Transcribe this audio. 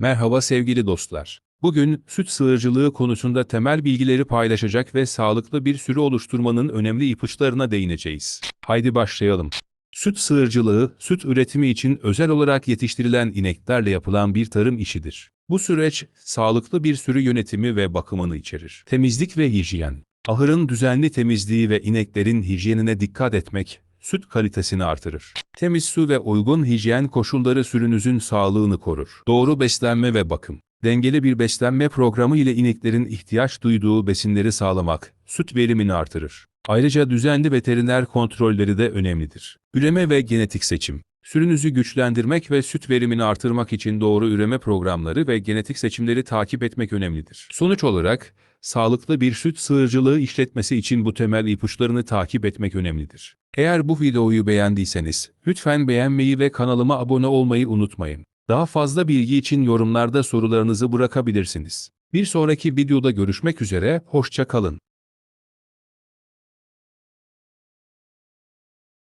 Merhaba sevgili dostlar. Bugün süt sığırcılığı konusunda temel bilgileri paylaşacak ve sağlıklı bir sürü oluşturmanın önemli ipuçlarına değineceğiz. Haydi başlayalım. Süt sığırcılığı, süt üretimi için özel olarak yetiştirilen ineklerle yapılan bir tarım işidir. Bu süreç, sağlıklı bir sürü yönetimi ve bakımını içerir. Temizlik ve hijyen. Ahırın düzenli temizliği ve ineklerin hijyenine dikkat etmek, süt kalitesini artırır. Temiz su ve uygun hijyen koşulları sürünüzün sağlığını korur. Doğru beslenme ve bakım. Dengeli bir beslenme programı ile ineklerin ihtiyaç duyduğu besinleri sağlamak, süt verimini artırır. Ayrıca düzenli veteriner kontrolleri de önemlidir. Üreme ve genetik seçim. Sürünüzü güçlendirmek ve süt verimini artırmak için doğru üreme programları ve genetik seçimleri takip etmek önemlidir. Sonuç olarak, sağlıklı bir süt sığırcılığı işletmesi için bu temel ipuçlarını takip etmek önemlidir. Eğer bu videoyu beğendiyseniz, lütfen beğenmeyi ve kanalıma abone olmayı unutmayın. Daha fazla bilgi için yorumlarda sorularınızı bırakabilirsiniz. Bir sonraki videoda görüşmek üzere, hoşça kalın.